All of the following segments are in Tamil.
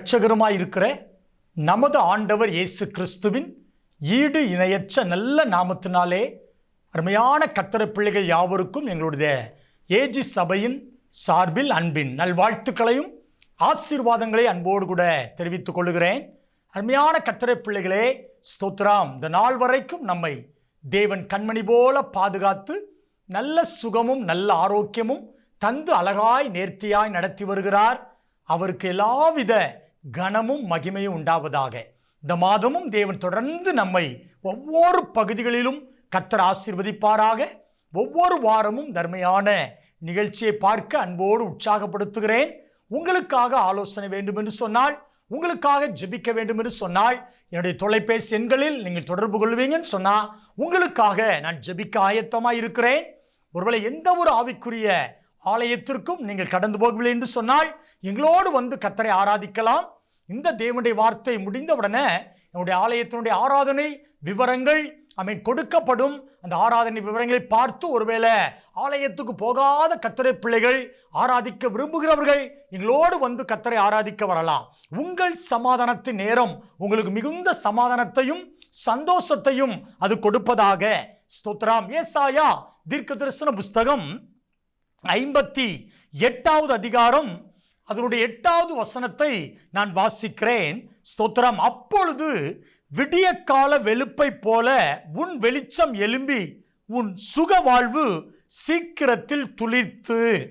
ஆண்டவரும் இரட்சகருமாய் இருக்கிற நமது ஆண்டவர் இயேசு கிறிஸ்துவின் ஈடு இணையற்ற நல்ல நாமத்தினாலே அருமையான கத்தர பிள்ளைகள் யாவருக்கும் எங்களுடைய ஏஜி சபையின் சார்பில் அன்பின் நல்வாழ்த்துக்களையும் ஆசீர்வாதங்களை அன்போடு கூட தெரிவித்துக் கொள்கிறேன் அருமையான கத்தரை பிள்ளைகளே ஸ்தோத்ராம் இந்த நாள் வரைக்கும் நம்மை தேவன் கண்மணி போல பாதுகாத்து நல்ல சுகமும் நல்ல ஆரோக்கியமும் தந்து அழகாய் நேர்த்தியாய் நடத்தி வருகிறார். அவருக்கு எல்லாவித கனமும் மகிமையும் உண்டாவதாக. இந்த மாதமும் தேவன் தொடர்ந்து நம்மை ஒவ்வொரு பகுதிகளிலும் கத்தர் ஆசீர்வதிப்பாராக. ஒவ்வொரு வாரமும் தர்மையான நிகழ்ச்சியை பார்க்க அன்போடு உற்சாகப்படுத்துகிறேன். உங்களுக்காக ஆலோசனை வேண்டும் என்று சொன்னால் உங்களுக்காக ஜெபிக்க வேண்டும் என்று சொன்னால் என்னுடைய தொலைபேசி எண்களில் நீங்கள் தொடர்பு கொள்வீங்கன்னு சொன்னால் உங்களுக்காக நான் ஜெபிக்க ஆயத்தமாக இருக்கிறேன் ஒருவேளை எந்த ஒரு ஆவிக்குரிய ஆலயத்திற்கும் நீங்கள் கடந்து போகவில்லை என்று சொன்னால் எங்களோடு வந்து கத்தரை ஆராதிக்கலாம். இந்த தேவனுடைய வார்த்தை முடிந்தவுடனே என்னுடைய ஆலயத்தினுடைய ஆராதனை விவரங்கள் அமை கொடுக்கப்படும். அந்த ஆராதனை விவரங்களை பார்த்து ஒருவேளை ஆலயத்துக்கு போகாத கத்தரை பிள்ளைகள் ஆராதிக்க விரும்புகிறவர்கள் எங்களோடு வந்து கத்தரை ஆராதிக்க வரலாம். உங்கள் சமாதானத்தின் நேரம் உங்களுக்கு மிகுந்த சமாதானத்தையும் சந்தோஷத்தையும் அது கொடுப்பதாக. ஸ்தோத்ராம் ஏசாயா தீர்க்க தரிசன புஸ்தகம் ஐம்பத்தி எட்டாவது அதிகாரம் அதனுடைய எட்டாவது வசனத்தை நான் வாசிக்கிறேன். ஸ்தோத்திரம். அப்பொழுது விடிய கால வெளுப்பை போல உன் வெளிச்சம் எழும்பி உன் சுக வாழ்வு சீக்கிரத்தில் துளிர்த்து.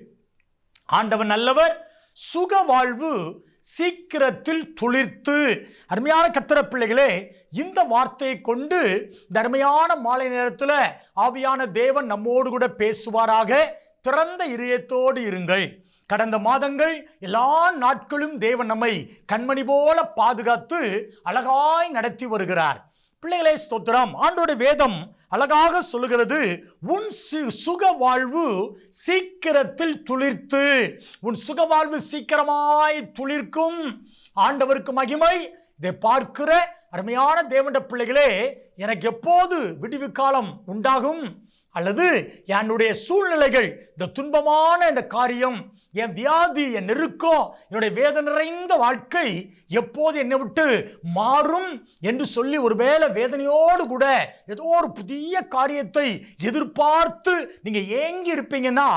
ஆண்டவன் நல்லவர் சுக வாழ்வு சீக்கிரத்தில் துளிர்த்து. அருமையான கத்திர பிள்ளைகளே இந்த வார்த்தையை கொண்டு தர்மையான மாலை நேரத்தில் ஆவியான தேவன் நம்மோடு கூட பேசுவாராக. திறந்த இதயத்தோடு இருங்கள். கடந்த மாதங்கள் எல்லா நாட்களும் தேவன் நம்மை கண்மணி போல பாதுகாத்து அழகாய் நடத்தி வருகிறார். பிள்ளைகளே ஸ்தோத்திரம். ஆண்டோட வேதம் அழகாக சொல்லுகிறது உன் சு- சுக வாழ்வு சீக்கிரத்தில் துளிர்த்து உன் சுக வாழ்வு சீக்கிரமாய் துளிர்க்கும். ஆண்டவருக்கு மகிமை. இதை பார்க்கிற அருமையான தேவண்ட பிள்ளைகளே எனக்கு எப்போது விடிவு காலம் உண்டாகும்? அல்லது என்னுடைய சூழ்நிலைகள் இந்த துன்பமான இந்த காரியம் என் வியாதி என் நெருக்கம் என்னுடைய வேதனை நிறைந்த வாழ்க்கை எப்போது என்னை விட்டு மாறும் என்று சொல்லி ஒருவேளை வேதனையோடு கூட ஏதோ ஒரு புதிய காரியத்தை எதிர்பார்த்து நீங்கள் ஏங்கி இருப்பீங்கன்னா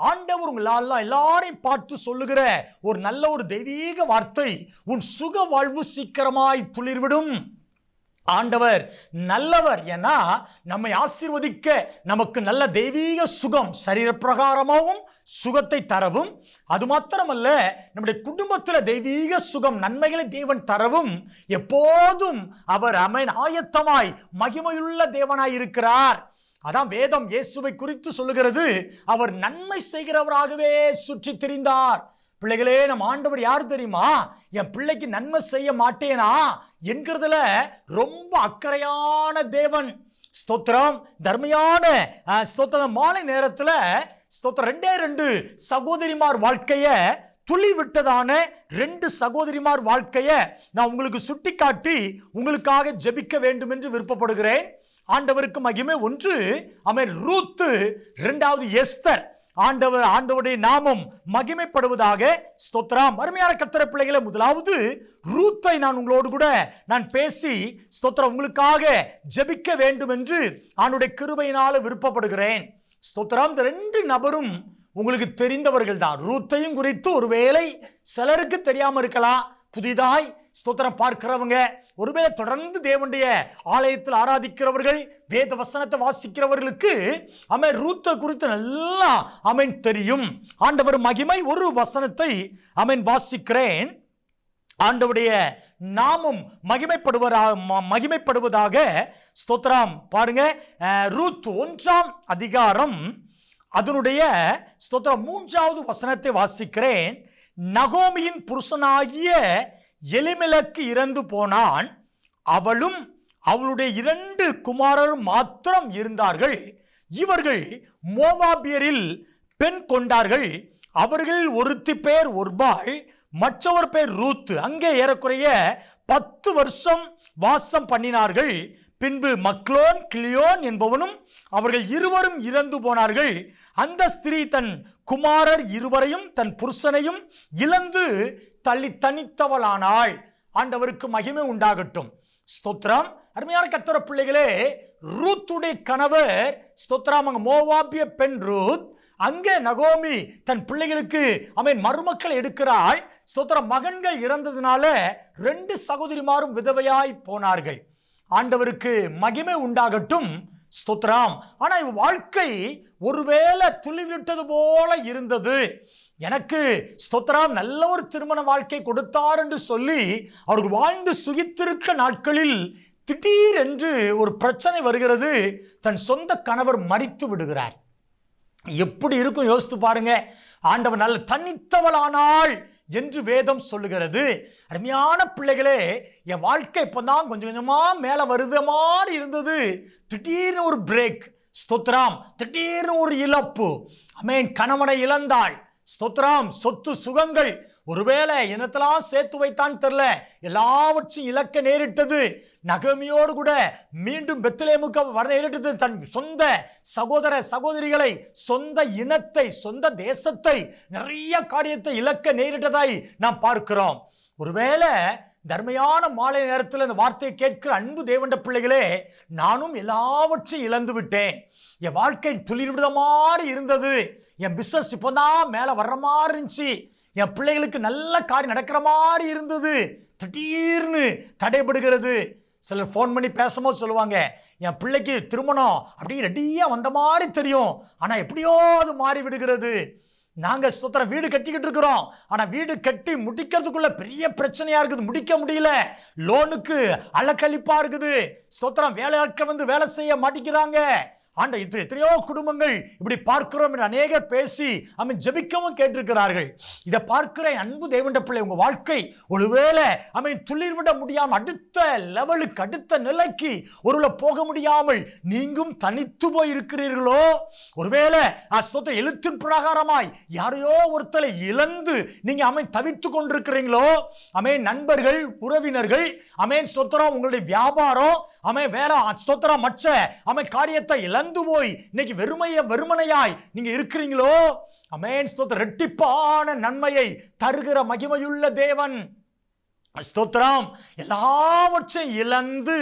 ஆண்டவர் உங்களால் எல்லாரையும் பார்த்து சொல்லுகிற ஒரு நல்ல ஒரு தெய்வீக வார்த்தை உன் சுக வாழ்வு சீக்கிரமாய் துளிர்விடும். ஆண்டவர் நல்லவர். ஏன்னா நம்மை ஆசீர்வதிக்க நமக்கு நல்ல தெய்வீக சுகம் சரீரப்பிரகாரமாகவும் சுகத்தை தரவும். அது மாத்திரமல்ல நம்முடைய குடும்பத்தில் தெய்வீக சுகம் நன்மைகளை தேவன் தரவும். எப்போதும் அவர் அமன் ஆயத்தமாய் மகிமையுள்ள தேவனாய் இருக்கிறார். அதான் வேதம் இயேசுவை குறித்து சொல்லுகிறது. அவர் நன்மை செய்கிறவராகவே சுற்றி திரிந்தார். பிள்ளைகளே நம்ம ஆண்டவர் யார் தெரியுமா? என் பிள்ளைக்கு நன்மை செய்ய மாட்டேனா? என்கிறதுல ரொம்ப அக்கறையான தேவன். ஸ்தோத்திரம். தர்மையான அஹ், ஸ்தோத்திரம் மாலை நேரத்தில் ஸ்தோத்திரம். ரெண்டே ரெண்டு சகோதரிமார் வாழ்க்கையை துளி விட்டதான ரெண்டு சகோதரிமார் வாழ்க்கையை நான் உங்களுக்கு சுட்டிக்காட்டி உங்களுக்காக ஜெபிக்க வேண்டும் என்று விருப்பப்படுகிறேன். ஆண்டவருக்கு மகிமை ஒன்று. அமை ரூத்து. ரெண்டாவது எஸ்தர். ஆண்டவர் ஆண்டவருடைய நாமம் மகிமைப்படுவதாக ஸ்தோத்ராம் அருமையான கத்திர பிள்ளைகளை முதலாவது ரூத்தை நான் உங்களோடு கூட நான் பேசி ஸ்தோத்திரம் உங்களுக்காக ஜெபிக்க வேண்டும் என்று ஆண்டுடைய கிருபையினால விருப்பப்படுகிறேன். ஸ்தோத்ராம் இந்த ரெண்டு நபரும் உங்களுக்கு தெரிந்தவர்கள் தான் ரூத்தையும் குறித்து ஒருவேளை சிலருக்கு தெரியாமல் இருக்கலாம். புதிதாய் ஸ்தோத்திரம் பார்க்கிறவங்க ஒருவேளை தொடர்ந்து தேவனுடைய ஆலயத்தில் ஆராதிக்கிறவர்கள் வேத வசனத்தை வாசிக்கிறவர்களுக்கு அவன் ரூத்த குறித்து நல்லா அவன் தெரியும். ஆண்டவர் மகிமை ஒரு வசனத்தை அவன் வாசிக்கிறேன். ஆண்டவுடைய நாமும் மகிமைப்படுவதாக ம- மகிமைப்படுவதாக ஸ்தோத்திரம் பாருங்க. ரூத் ஒன்றாம் அதிகாரம் அதனுடைய ஸ்தோத்திரம் மூன்றாவது வசனத்தை வாசிக்கிறேன். நகோமியின் புருஷனாகிய எலிமிலக்கு இறந்து போனான். அவளும் அவளுடைய இரண்டு குமாரரும் மாத்திரம் இருந்தார்கள். இவர்கள் மோவாபியரில் பெண் கொண்டார்கள். அவர்களில் ஒருத்தி பேர் ஒருபாள் மற்றவர் பேர் ரூத்து. அங்கே ஏறக்குறைய பத்து வருஷம் வாசம் பண்ணினார்கள். பின்பு மக்லோன் கிளியோன் என்பவனும் அவர்கள் இருவரும் இறந்து போனார்கள். அந்த ஸ்திரீ தன் குமாரர் இருவரையும் தன் புருஷனையும் இழந்து தள்ளி தனித்தவளானாள். ஆண்டவருக்கு மகிமை உண்டாகட்டும். ஸ்தோத்ரம் அருமையான கத்தர பிள்ளைகளே ரூத்துடைய கணவர் ஸ்தோத்ராம் அங்க மோவாபிய பெண் ரூத் அங்கே நகோமி தன் பிள்ளைகளுக்கு அவன் மருமக்கள் எடுக்கிறாள். ஸ்தோத்திர மகன்கள் இறந்ததுனால ரெண்டு சகோதரிமாரும் விதவையாய் போனார்கள். ஆண்டவருக்கு மகிமை உண்டாகட்டும். ஸ்தோத்ராம் ஆனால் வாழ்க்கை ஒருவேளை துளிவிட்டது போல இருந்தது. எனக்கு ஸ்தோத்ராம் நல்ல ஒரு திருமண வாழ்க்கை கொடுத்தார் என்று சொல்லி அவர்கள் வாழ்ந்து சுகித்திருக்க நாட்களில் திடீரென்று ஒரு பிரச்சனை வருகிறது. தன் சொந்த கணவர் மறித்து விடுகிறார். எப்படி இருக்கும்? யோசித்து பாருங்க. ஆண்டவர் நல்ல தனித்தவளானாள் என்று வேதம் சொல்லுகிறது. அருமையான பிள்ளைகளே என் வாழ்க்கை இப்போதான் கொஞ்சம் கொஞ்சமாக மேலே வருது மாதிரி இருந்தது. திடீர்னு ஒரு பிரேக் ஸ்தோத்ராம் திடீர்னு ஒரு இழப்பு. அமேன் கணவனை இழந்தாள். ஸ்தோத்ராம் சொத்து சுகங்கள். ஒருவேளை இனத்தெல்லாம் சேர்த்து வைத்தான் தெரில எல்லாவற்றையும் இழக்க நேரிட்டது. நகமியோடு கூட மீண்டும் பெத்லேமுக்கு வர நேரிட்டது. தன் சொந்த சகோதர சகோதரிகளை சொந்த இனத்தை சொந்த தேசத்தை நிறைய காரியத்தை இழக்க நேரிட்டதாய் நாம் பார்க்கிறோம். ஒருவேளை தர்மையான மாலை நேரத்தில் இந்த வார்த்தையை கேட்கிற அன்பு தேவண்ட பிள்ளைகளே நானும் எல்லாவற்றையும் இழந்து விட்டேன். என் வாழ்க்கை துளிர்விட மாதிரி இருந்தது. என் பிஸ்னஸ் இப்போதான் மேலே வர்ற மாதிரி இருந்துச்சு. என் பிள்ளைகளுக்கு நல்ல காரியம் நடக்கிற மாதிரி இருந்தது. திடீர்னு தடைபடுகிறது. சிலர் ஃபோன் பண்ணி பேசும்போது சொல்லுவாங்க என் பிள்ளைக்கு திருமணம் அப்படியே ரெடியாக வந்த மாதிரி தெரியும். ஆனால் எப்படியோ அது மாறி விடுகிறது. நாங்கள் சுத்தர வீடு கட்டிக்கிட்டு இருக்கிறோம். ஆனால் வீடு கட்டி முடிக்கிறதுக்குள்ள பெரிய பிரச்சனையாக இருக்குது. முடிக்க முடியல. லோனுக்கு அலக்கழிப்பாக இருக்குது. சுத்தரம் வேலையாட்கள் வந்து வேலை செய்ய மாட்டேங்கிறாங்க. ஆண்ட இத்தனை எத்தனையோ குடும்பங்கள் இப்படி பார்க்கிறோம் என்று அநேக பேசி அமை ஜபிக்கவும் கேட்டிருக்கிறார்கள். இதை பார்க்கிற அன்பு தேவண்ட பிள்ளை உங்கள் வாழ்க்கை ஒருவேளை அமை துளிர்விட முடியாமல் அடுத்த லெவலுக்கு அடுத்த நிலைக்கு ஒருவேளை போக முடியாமல் நீங்கும் தனித்து போய் இருக்கிறீர்களோ ஒருவேளை அஸ்தோத்திர எழுத்தின் பிரகாரமாய் யாரையோ ஒருத்தரை இழந்து நீங்க அவன் தவித்து கொண்டிருக்கிறீங்களோ? அமே நண்பர்கள் உறவினர்கள் அமே சொத்திரம் உங்களுடைய வியாபாரம் அமை வேற ஸ்தோத்திரம் மற்ற அமை காரியத்தை இழந்து போய் இன்னைக்கு வெறுமைய வெறுமனையாய் நீங்க இருக்கிறீங்களோ? அமேன். ஸ்தோத்திர ரெட்டிப்பான நன்மையை தருகிற மகிமையுள்ள தேவன். ஸ்தோத்திரம். எல்லாவற்றையும் இழந்து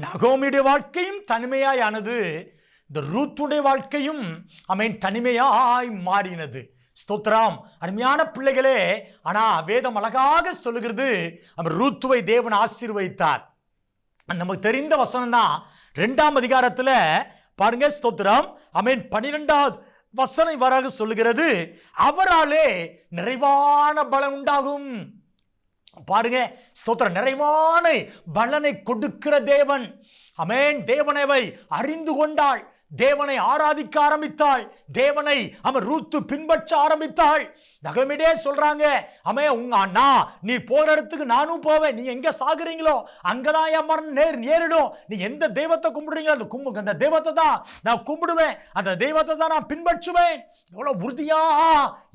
நகோமியுடைய வாழ்க்கையும் தனிமையாயானது. இந்த ரூத்துடைய வாழ்க்கையும் அமேன் தனிமையாய் மாறினது. ஸ்தோத்ராம் அருமையான பிள்ளைகளே ஆனா வேதம் அழகாக சொல்லுகிறது. அவர் ரூத்துவை தேவன் ஆசீர்வதித்தார். நமக்கு தெரிந்த வசனம் தான் ரெண்டாம் அதிகாரத்தில் பாருங்க ஸ்தோத்திரம். அமேன் பன்னிரெண்டாவது வசனை வராக சொல்லுகிறது. அவராலே நிறைவான பலன் உண்டாகும். பாருங்க ஸ்தோத்திரம். நிறைவான பலனை கொடுக்கிற தேவன். அமேன் தேவனைவை அறிந்து கொண்டாள். தேவனை ஆராதிக்க ஆரம்பித்தாள். தேவனை அவன் ரூத்து பின்பற்ற ஆரம்பித்தாள். நகமிடே சொல்றாங்க. அமே உங்க அண்ணா நீ போற இடத்துக்கு நானும் போவேன். நீ எங்க சாகுறீங்களோ அங்கதான் என் மரணம் நேர் நேரிடும். நீ எந்த தெய்வத்தை கும்பிடுறீங்களோ அந்த கும்பு அந்த தெய்வத்தை தான் நான் கும்பிடுவேன். அந்த தெய்வத்தை தான் நான் பின்பற்றுவேன். எவ்வளவு உறுதியா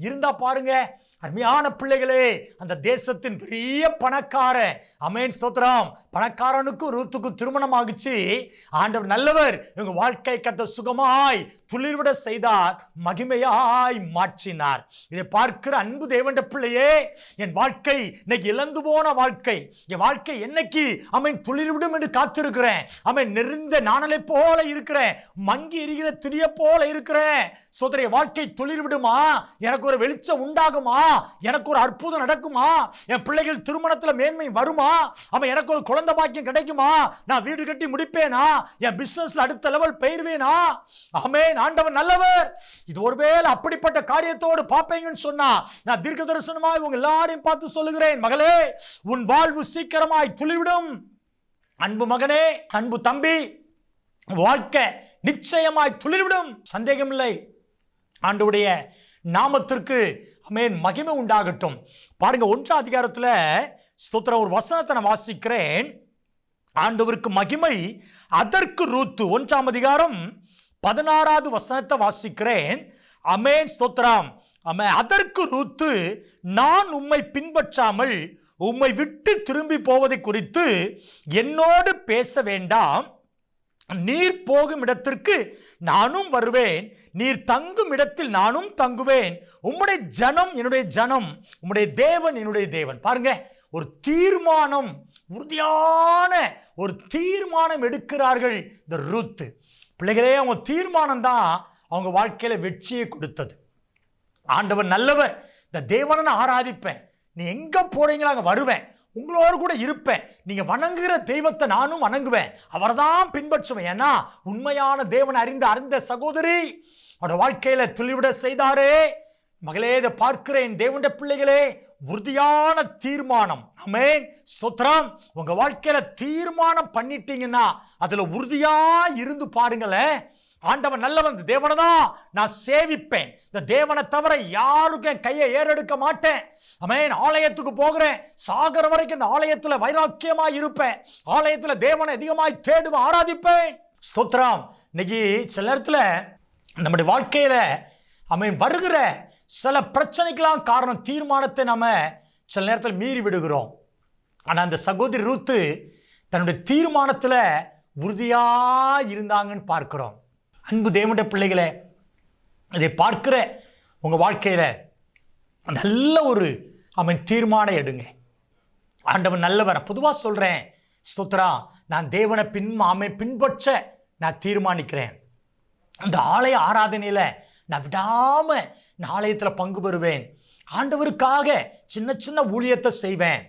இருந்தா பாருங்க. அருமையான பிள்ளைகளே அந்த தேசத்தின் பெரிய பணக்கார அமேன் சோத்ராம் பணக்காரனுக்கும் ரூத்துக்கும் திருமணம் ஆகுச்சு. ஆண்டவர் நல்லவர். இவங்க வாழ்க்கை கட்ட சுகமாய் துளிர்விட செய்தார் மகிமையாய் மாற்றினார். இதை பார்க்கிற அன்பு தேவண்ட பிள்ளையே என் வாழ்க்கை இன்னைக்கு இழந்து போன வாழ்க்கை. என் வாழ்க்கை என்னைக்கு அவன் துளிர்விடும் என்று காத்திருக்கிறேன். அவன் நெருந்த நாணலை போல இருக்கிறேன். மங்கி எரிகிற திரிய போல இருக்கிறேன். சோதரைய வாழ்க்கை துளிர்விடுமா? எனக்கு ஒரு வெளிச்சம் உண்டாகுமா? எனக்கு ஒரு அற்புதம் நடக்குமா? என் பிள்ளைகள் திருமணத்தில் மேன்மை வருமா? அவன் எனக்கு ஒரு குழந்தை பாக்கியம் கிடைக்குமா? நான் வீடு கட்டி முடிப்பேனா? என் பிசினஸ்ல அடுத்த லெவல் பெயர்வேனா? ஆமென் ஆண்டவன் நல்லவர்? இது ஒருவேளை அப்படிப்பட்ட காரியத்தோடு பார்ப்பீங்கன்னு சொன்னா நான் தீர்க்க தரிசனமாய் உங்க எல்லாரையும் பார்த்து சொல்லுகிறேன். மகளே உன் வாழ்வு சீக்கிரமாய் துளிவிடும். அன்பு மகனே அன்பு தம்பி வாழ்க்கை நிச்சயமாய் துளிர்விடும். சந்தேகமில்லை. ஆண்டவுடைய நாமத்திற்கு அமேன் மகிமை உண்டாகட்டும். பாருங்க ஒன்றாம் அதிகாரத்தில் ஸ்தோத்திர ஒரு வசனத்தை நான் வாசிக்கிறேன். ஆண்டவருக்கு மகிமை அதற்கு ரூத்து. ஒன்றாம் அதிகாரம் பதினாறாவது வசனத்தை வாசிக்கிறேன். அமேன் ஸ்தோத்ராம் அமே அதற்கு ரூத்து நான் உம்மை பின்பற்றாமல் உம்மை விட்டு திரும்பி போவதை குறித்து என்னோடு பேச வேண்டாம். நீர் போகும் இடத்திற்கு நானும் வருவேன். நீர் தங்கும் இடத்தில் நானும் தங்குவேன். உம்முடைய ஜனம் என்னுடைய ஜனம் உம்முடைய தேவன் என்னுடைய தேவன். பாருங்க ஒரு தீர்மானம் உறுதியான ஒரு தீர்மானம் எடுக்கிறார்கள் இந்த ருத்து. பிள்ளைகளே அவங்க தீர்மானம் தான் அவங்க வாழ்க்கையில் வெற்றியை கொடுத்தது. ஆண்டவர் நல்லவர். இந்த தேவனை நான் ஆராதிப்பேன். நீ எங்கே போகிறீங்களோ அங்கே வருவேன். உங்களோடு கூட இருப்பேன். நீங்கள் வணங்குகிற தெய்வத்தை நானும் வணங்குவேன். அவர்தான் பின்பற்றுவேன். ஏன்னா உண்மையான தேவனை அறிந்த அறிந்த சகோதரி அவரோட வாழ்க்கையில் துளிவிட செய்தாரே. மகளே இதை பார்க்கிறேன். தேவனுடைய பிள்ளைகளே உறுதியான தீர்மானம். அமேன் ஸ்தோத்திரம் உங்க வாழ்க்கையில தீர்மானம் பண்ணிட்டீங்கன்னா அதுல உறுதியா இருந்து பாருங்களேன். ஆண்டவன் நல்லவன் இந்த தேவனை தான் நான் சேவிப்பேன். இந்த தேவனை தவிர யாருக்கும் என் கையை ஏறெடுக்க மாட்டேன். அமேன் ஆலயத்துக்கு போகிறேன். சாகர வரைக்கும் இந்த ஆலயத்துல வைராக்கியமா இருப்பேன். ஆலயத்துல தேவனை அதிகமாய் தேடுவேன் ஆராதிப்பேன். ஸ்தோத்திரம் இன்னைக்கு சில நேரத்தில் நம்முடைய வாழ்க்கையில அமேன் வருகிற சில பிரச்சனைக்கெல்லாம் காரணம் தீர்மானத்தை நம்ம சில நேரத்தில் மீறி விடுகிறோம். ஆனால் அந்த சகோதரி ரூத்து தன்னுடைய தீர்மானத்தில் உறுதியாக இருந்தாங்கன்னு பார்க்குறோம். அன்பு தேவனுடைய பிள்ளைகளே இதை பார்க்கிற உங்கள் வாழ்க்கையில் நல்ல ஒரு அவன் தீர்மானம் எடுங்க. ஆண்டவன் நல்லவர்? பொதுவாக சொல்கிறேன் ஸ்தோத்ரா நான் தேவனை பின் ஆமை பின்பற்ற நான் தீர்மானிக்கிறேன். அந்த ஆலய ஆராதனையில் நான் விடாமல் நான் ஆலயத்தில் பங்கு பெறுவேன். ஆண்டவருக்காக சின்ன சின்ன ஊழியத்தை செய்வேன்.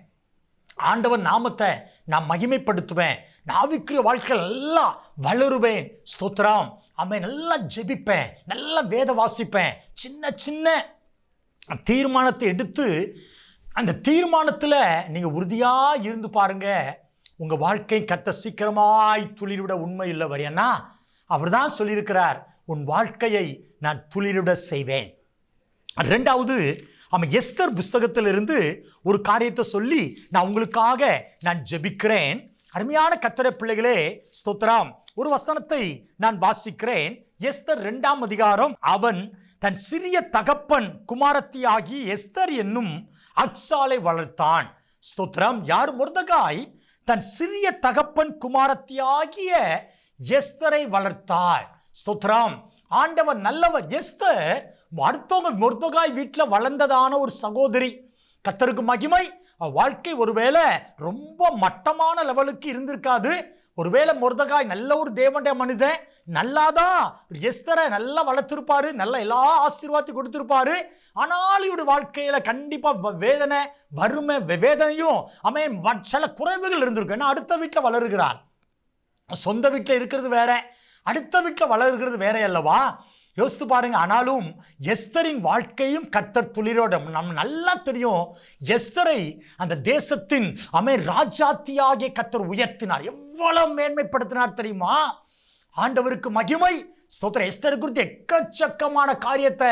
ஆண்டவர் நாமத்தை நான் மகிமைப்படுத்துவேன். நாவிக்குரிய வாழ்க்கை நல்லா வளருவேன். ஸ்தோத்திரம். அம்மை நல்லா ஜெபிப்பேன். நல்லா வேத வாசிப்பேன். சின்ன சின்ன தீர்மானத்தை எடுத்து அந்த தீர்மானத்தில் நீங்கள் உறுதியாக இருந்து பாருங்கள் உங்கள் வாழ்க்கை கத்த சீக்கிரமாய் துளிர்விட உண்மை இல்லை வரையன்னா அவர் தான் சொல்லியிருக்கிறார். உன் வாழ்க்கையை நான் துளிர்விட செய்வேன். ரெண்டாவது அவன் எஸ்தர் புஸ்தகத்திலிருந்து ஒரு காரியத்தை சொல்லி நான் உங்களுக்காக நான் ஜெபிக்கிறேன். அருமையான கத்தரை பிள்ளைகளே ஸ்தோத்ராம் ஒரு வசனத்தை நான் வாசிக்கிறேன். எஸ்தர் இரண்டாம் அதிகாரம் அவன் தன் சிறிய தகப்பன் குமாரத்தியாகி எஸ்தர் என்னும் அக்சாலை வளர்த்தான். ஸ்தோத்ரம் யார்? முருதகாய் தன் சிறிய தகப்பன் குமாரத்தியாகிய எஸ்தரை வளர்த்தாள். ஸ்தோத்திரம். ஆண்டவர் நல்லவர். எஸ்தர் அடுத்தவங்க முர்தகாய் வீட்டில் வளர்ந்ததான ஒரு சகோதரி. கத்தருக்கு மகிமை. வாழ்க்கை ஒருவேளை ரொம்ப மட்டமான லெவலுக்கு இருந்திருக்காது. ஒருவேளை முருதகாய் நல்ல ஒரு தேவண்ட மனிதன். நல்லாதான் எஸ்தரை நல்லா வளர்த்துருப்பாரு. நல்லா எல்லா ஆசீர்வாதத்தையும் கொடுத்துருப்பாரு. ஆனால் இவருடைய வாழ்க்கையில் கண்டிப்பாக வ- வேதனை வறுமை வேதனையும் அவன் சில குறைவுகள் இருந்திருக்கு ஏன்னா அடுத்த வீட்டில் வளருகிறான் சொந்த வீட்டில் இருக்கிறது வேற. அடுத்த வீட்டில் வளர்கிறது வேற அல்லவா யோசித்து பாருங்க ஆனாலும் எஸ்தரின் வாழ்க்கையும் கத்தர் துளிரோட. நம் நல்லா தெரியும் எஸ்தரை அந்த தேசத்தின் அமை ராஜாத்தியாகிய கத்தர் உயர்த்தினார். எவ்வளவு மேன்மைப்படுத்தினார் தெரியுமா? ஆண்டவருக்கு மகிமை ஸ்தோத்திர எஸ்தர் குறித்து எக்கச்சக்கமான காரியத்தை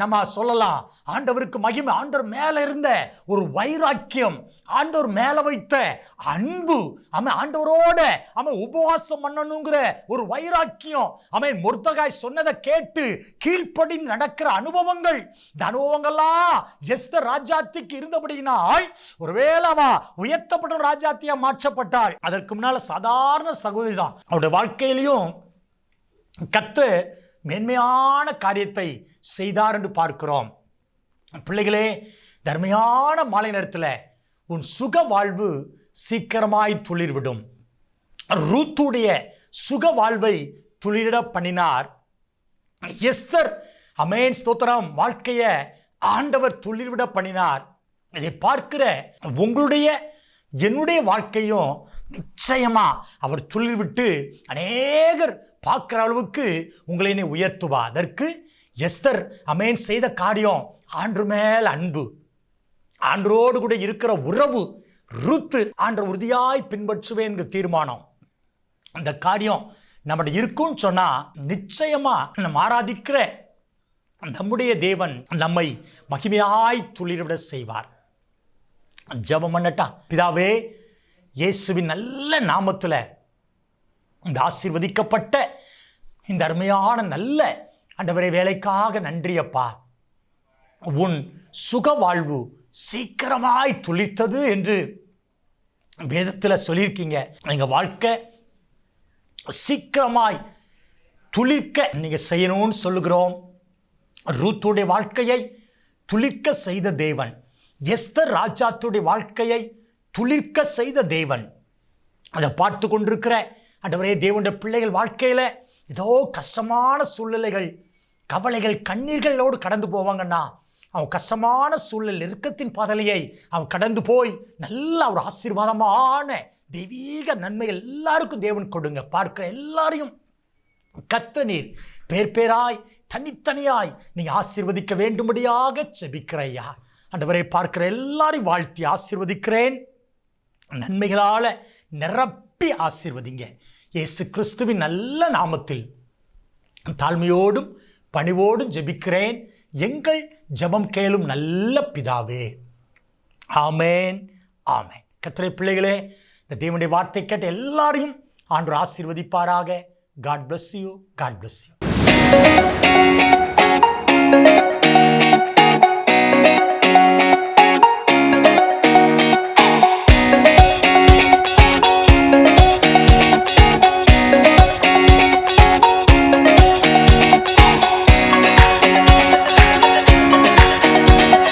நம்ம சொல்லலாம். ஆண்டவருக்கு மகிமை ஆண்டவர் மேல இருந்த ஒரு வைராக்கியம் ஆண்டவர் மேல வைத்த அன்பு அவன் ஆண்டவரோட அவன் உபவாசம் பண்ணணுங்கிற ஒரு வைராக்கியம். அவன் முர்தகாய் சொன்னதை கேட்டு கீழ்ப்படி நடக்கிற அனுபவங்கள். இந்த அனுபவங்கள்லாம் எஸ்தர் ராஜாத்திக்கு இருந்தபடியினால் ஒருவேளை அவ உயர்த்தப்பட்ட ராஜாத்தியா மாற்றப்பட்டாள். அதற்கு முன்னால சாதாரண சகோதரி தான். அவருடைய வாழ்க்கையிலையும் கத்து மேன்மையான காரியத்தை செய்தார் என்று பார்க்கிறோம். பிள்ளைகளே தர்மையான மாலை நேரத்தில் உன் சுக வாழ்வு சீக்கிரமாய் துளிர்விடும். ரூத்துடைய சுக வாழ்வை துளிரிட பண்ணினார். எஸ்தர் அமேன் ஸ்தோத்திரம். வாழ்க்கையை ஆண்டவர் துளிர்விட பண்ணினார். இதை பார்க்கிற உங்களுடைய என்னுடைய வாழ்க்கையும் நிச்சயமாக அவர் துளிர்விட்டு அநேகர் பார்க்குற அளவுக்கு உங்களை என்னை உயர்த்துவா? அதற்கு எஸ்தர் அமேன் செய்த காரியம் ஆண்டு மேல் அன்பு. ஆண்டரோடு கூட இருக்கிற உறவு ருத்து ஆண்டு உறுதியாய் பின்பற்றுவேன் தீர்மானம். அந்த காரியம் நம்மகிட்ட இருக்கும்னு சொன்னால் நிச்சயமாக நம்ம ஆராதிக்கிற நம்முடைய தேவன் நம்மை மகிமையாய் துளிர்விட செய்வார். ஜெபம் பண்ணட்டா? பிதாவே இயேசுவின் நல்ல நாமத்தில் இந்த ஆசீர்வதிக்கப்பட்ட இந்த அருமையான நல்ல அண்டவரை வேலைக்காக நன்றியப்பா. உன் சுக வாழ்வு சீக்கிரமாய் துளிர்த்தது என்று வேதத்தில் சொல்லியிருக்கீங்க. எங்கள் வாழ்க்கை சீக்கிரமாய் துளிர்க்க நீங்கள் செய்யணும்னு சொல்லுகிறோம். ரூத்துடைய வாழ்க்கையை துளிர்க்க செய்த தேவன். எஸ்தர் ராஜாத்துடைய வாழ்க்கையை துளிர்க்க செய்த தேவன். அதை பார்த்து கொண்டிருக்கிற அண்டவரே தேவனுடைய பிள்ளைகள் வாழ்க்கையில் ஏதோ கஷ்டமான சூழ்நிலைகள் கவலைகள் கண்ணீர்களோடு கடந்து போவாங்கன்னா அவன் கஷ்டமான சூழ்நிலை நெருக்கத்தின் பாதலையை அவன் கடந்து போய் நல்ல ஒரு ஆசீர்வாதமான தெய்வீக நன்மை எல்லாருக்கும் தேவன் கொடுங்க. பார்க்கிற எல்லாரையும் கத்த நீர் பேர் பேராய் தனித்தனியாய் நீங்கள் ஆசீர்வதிக்க வேண்டும்படியாக செபிக்கிறையா ஆண்டவரை பார்க்கிற எல்லாரையும் வாழ்த்தி ஆசிர்வதிக்கிறேன். நன்மைகளால் நிரப்பி ஆசீர்வதிங்க. இயேசு கிறிஸ்துவின் நல்ல நாமத்தில் தாழ்மையோடும் பணிவோடும் ஜெபிக்கிறேன். எங்கள் ஜெபம் கேளும் நல்ல பிதாவே. ஆமேன் ஆமேன். கத்திரை பிள்ளைகளே இந்த தேவனுடைய வார்த்தை கேட்ட எல்லாரையும் ஆண்டு ஆசீர்வதிப்பாராக. God bless you God bless you